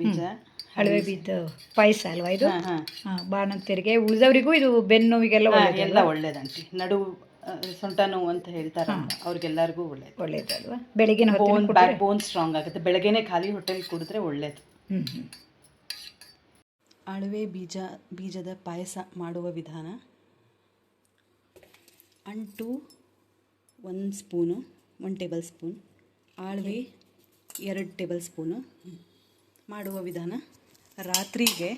ಬೀಜ. ಅಳವೆ ಬೀಜ ಪಾಯಸ ಅಲ್ವಾ ಇದು? ಹಾಂ ತೆರಿಗೆ ಉಳಿದವರಿಗೂ ಇದು ಬೆನ್ನು ನೋವಿಗೆಲ್ಲ ಒಳ್ಳೇದು ಎಲ್ಲ ಒಳ್ಳೇದಂಟಿ ನಡು ಸೊಂಟ ನೋವು ಅಂತ ಹೇಳ್ತಾರಲ್ಲ ಅವ್ರಿಗೆಲ್ಲರಿಗೂ ಒಳ್ಳೇದು. ಒಳ್ಳೇದಲ್ವಾ? ಬೆಳಗಿನ ಬೋನ್ ಬ್ಯಾಕ್ ಬೋನ್ ಸ್ಟ್ರಾಂಗ್ ಆಗುತ್ತೆ. ಬೆಳಗ್ಗೆನೆ ಖಾಲಿ ಹೊಟ್ಟೆಲಿ ಕುಡಿದ್ರೆ ಒಳ್ಳೇದು. ಅಳವೆ ಬೀಜ ಬೀಜದ ಪಾಯಸ ಮಾಡುವ ವಿಧಾನ? ಅಂಟು one spoon one tablespoon. ಆಳ್ವೆ ಎರಡು ಟೇಬಲ್ ಸ್ಪೂನು. ಮಾಡುವ ವಿಧಾನ ರಾತ್ರಿಗೆ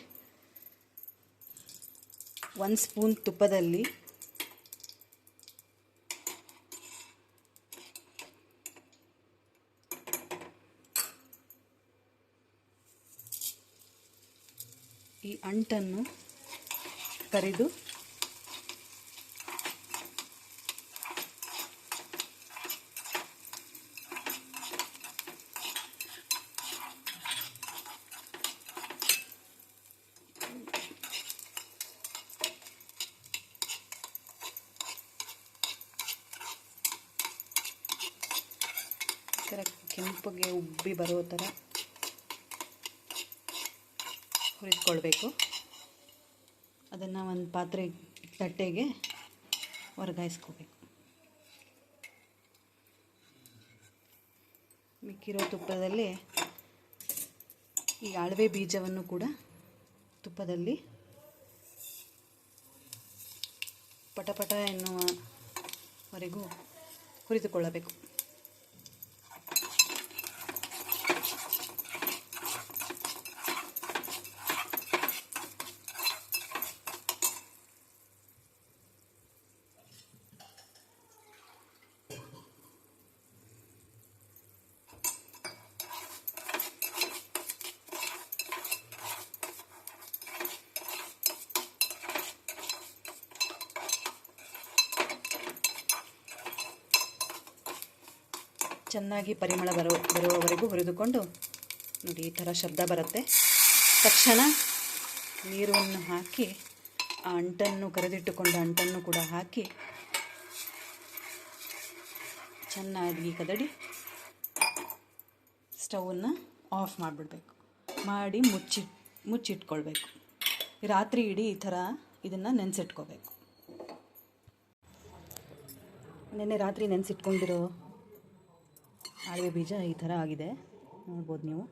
ಒಂದು ಸ್ಪೂನ್ ತುಪ್ಪದಲ್ಲಿ ಈ ಅಂಟನ್ನು ಕರಿದು ಥರ ಕೆಂಪಗೆ ಉಬ್ಬಿ ಬರೋ ಥರ ಹುರಿದ್ಕೊಳ್ಬೇಕು. ಅದನ್ನು ಒಂದು ಪಾತ್ರೆ ತಟ್ಟೆಗೆ ವರ್ಗಾಯಿಸ್ಕೋಬೇಕು. ಮಿಕ್ಕಿರೋ ತುಪ್ಪದಲ್ಲಿ ಈ ಅಳವೆ ಬೀಜವನ್ನು ಕೂಡ ತುಪ್ಪದಲ್ಲಿ ಪಟಪಟ ಎನ್ನುವವರೆಗೂ ಹುರಿದುಕೊಳ್ಳಬೇಕು. ಚೆನ್ನಾಗಿ ಪರಿಮಳ ಬರೋ ಬರುವವರೆಗೂ ಹುರಿದುಕೊಂಡು, ನೋಡಿ ಈ ಥರ ಶಬ್ದ ಬರುತ್ತೆ. ತಕ್ಷಣ ನೀರನ್ನು ಹಾಕಿ, ಆ ಅಂಟನ್ನು ಕರೆದಿಟ್ಟುಕೊಂಡ ಅಂಟನ್ನು ಕೂಡ ಹಾಕಿ, ಚೆನ್ನಾಗಿ ಕದಡಿ ಸ್ಟವನ್ನು ಆಫ್ ಮಾಡಿಬಿಡ್ಬೇಕು. ಮಾಡಿ ಮುಚ್ಚಿ, ಮುಚ್ಚಿಟ್ಕೊಳ್ಬೇಕು. ರಾತ್ರಿ ಇಡೀ ಈ ಥರ ಇದನ್ನು ನೆನೆಸಿಟ್ಕೋಬೇಕು. ನಿನ್ನೆ ರಾತ್ರಿ ನೆನೆಸಿಟ್ಕೊಂಡಿರೋ ಅಳವೆ ಬೀಜ ಈ ಥರ ಆಗಿದೆ. ನೋಡ್ಬೋದು ನೀವು.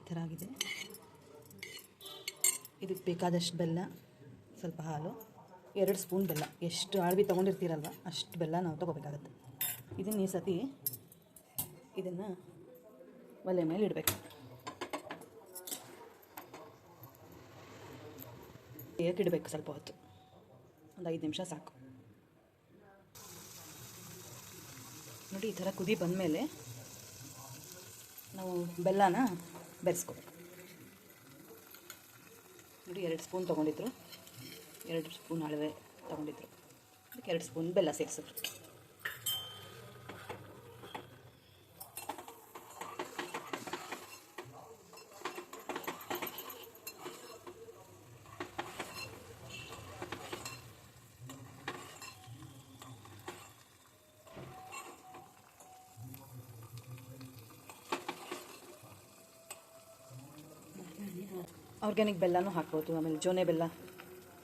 ಈ ಥರ ಆಗಿದೆ. ಇದಕ್ಕೆ ಬೇಕಾದಷ್ಟು ಬೆಲ್ಲ, ಸ್ವಲ್ಪ ಹಾಲು, ಎರಡು ಸ್ಪೂನ್ ಬೆಲ್ಲ. ಎಷ್ಟು ಅಳವಿ ತೊಗೊಂಡಿರ್ತೀರಲ್ವ, ಅಷ್ಟು ಬೆಲ್ಲ ನಾವು ತೊಗೋಬೇಕಾಗತ್ತೆ. ಇದನ್ನು ಈ ಸತಿ ಇದನ್ನು ಒಲೆ ಮೇಲೆ ಇಡಬೇಕು. ಇಡಬೇಕು ಸ್ವಲ್ಪ ಹೊತ್ತು. ಒಂದು ಐದು ನಿಮಿಷ ಸಾಕು. ನೋಡಿ, ಈ ಥರ ಕುದಿ ಬಂದಮೇಲೆ ನಾವು ಬೆಲ್ಲನ ಬೆರೆಸ್ಕೋಬೇಕು. ನೋಡಿ, ಎರಡು ಸ್ಪೂನ್ ತೊಗೊಂಡಿದ್ರು. ಎರಡು ಸ್ಪೂನ್ ಅಳವೆ ತೊಗೊಂಡಿದ್ರು. ಅದಕ್ಕೆ ಎರಡು ಸ್ಪೂನ್ ಬೆಲ್ಲ ಸೇರಿಸಿದ್ರು. ಆರ್ಗ್ಯಾನಿಕ್ ಬೆಲ್ಲನೂ ಹಾಕ್ಬೋದು, ಆಮೇಲೆ ಜೋನೆ ಬೆಲ್ಲ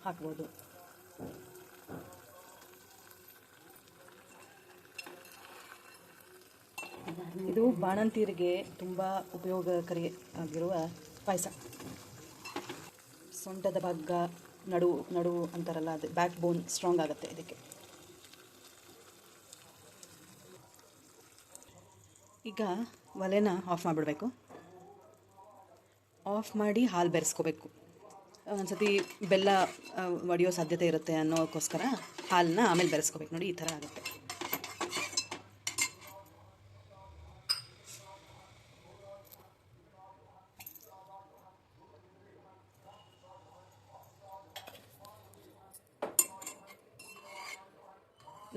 ಹಾಕ್ಬೋದು. ಇದು ಬಾಣಂತೀರಿಗೆ ತುಂಬ ಉಪಯೋಗಕಾರಿ ಆಗಿರುವ ಪಾಯಸ. ಸೊಂಟದ ಭಾಗ ನಡು ನಡು ಅಂತಾರಲ್ಲ, ಅದು ಬ್ಯಾಕ್ ಬೋನ್ ಸ್ಟ್ರಾಂಗ್ ಆಗುತ್ತೆ ಇದಕ್ಕೆ. ಈಗ ಒಲೆನ ಆಫ್ ಮಾಡಿಬಿಡ್ಬೇಕು. ಆಫ್ ಮಾಡಿ ಹಾಲು ಬೆರೆಸ್ಕೋಬೇಕು. ಒಂದ್ಸತಿ ಬೆಲ್ಲ ಒಡೆಯೋ ಸಾಧ್ಯತೆ ಇರುತ್ತೆ ಅನ್ನೋಕ್ಕೋಸ್ಕರ ಹಾಲನ್ನ ಆಮೇಲೆ ಬೆರೆಸ್ಕೋಬೇಕು. ನೋಡಿ, ಈ ಥರ ಆಗುತ್ತೆ.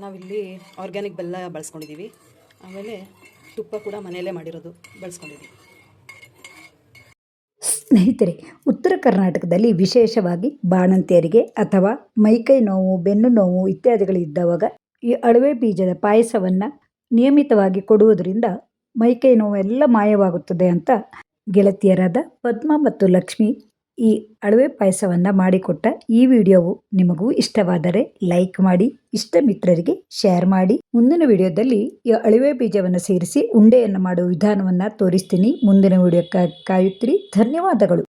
ನಾವಿಲ್ಲಿ ಆರ್ಗ್ಯಾನಿಕ್ ಬೆಲ್ಲ ಬಳಸ್ಕೊಂಡಿದ್ದೀವಿ. ಆಮೇಲೆ ತುಪ್ಪ ಕೂಡ ಮನೆಯಲ್ಲೇ ಮಾಡಿರೋದು ಬಳಸ್ಕೊಂಡಿದ್ದೀವಿ. ಸ್ನೇಹಿತರೆ, ಉತ್ತರ ಕರ್ನಾಟಕದಲ್ಲಿ ವಿಶೇಷವಾಗಿ ಬಾಣಂತಿಯರಿಗೆ ಅಥವಾ ಮೈಕೈ ನೋವು, ಬೆನ್ನು ನೋವು ಇತ್ಯಾದಿಗಳಿದ್ದವಾಗ ಈ ಅಳವೆ ಬೀಜದ ಪಾಯಸವನ್ನು ನಿಯಮಿತವಾಗಿ ಕೊಡುವುದರಿಂದ ಮೈಕೈ ನೋವೆಲ್ಲ ಮಾಯವಾಗುತ್ತದೆ ಅಂತ ಗೆಳತಿಯರಾದ ಪದ್ಮ ಮತ್ತು ಲಕ್ಷ್ಮಿ ಈ ಅಳವೆ ಪಾಯಸವನ್ನು ಮಾಡಿಕೊಟ್ಟ ಈ ವಿಡಿಯೋವು ನಿಮಗೂ ಇಷ್ಟವಾದರೆ ಲೈಕ್ ಮಾಡಿ, ಇಷ್ಟ ಮಿತ್ರರಿಗೆ ಶೇರ್ ಮಾಡಿ. ಮುಂದಿನ ವಿಡಿಯೋದಲ್ಲಿ ಈ ಅಳುವೆ ಬೀಜವನ್ನು ಸೇರಿಸಿ ಉಂಡೆಯನ್ನು ಮಾಡುವ ವಿಧಾನವನ್ನು ತೋರಿಸ್ತೀನಿ. ಮುಂದಿನ ವಿಡಿಯೋಕ್ಕಾಗಿ ಕಾಯುತ್ತಿರಿ. ಧನ್ಯವಾದಗಳು.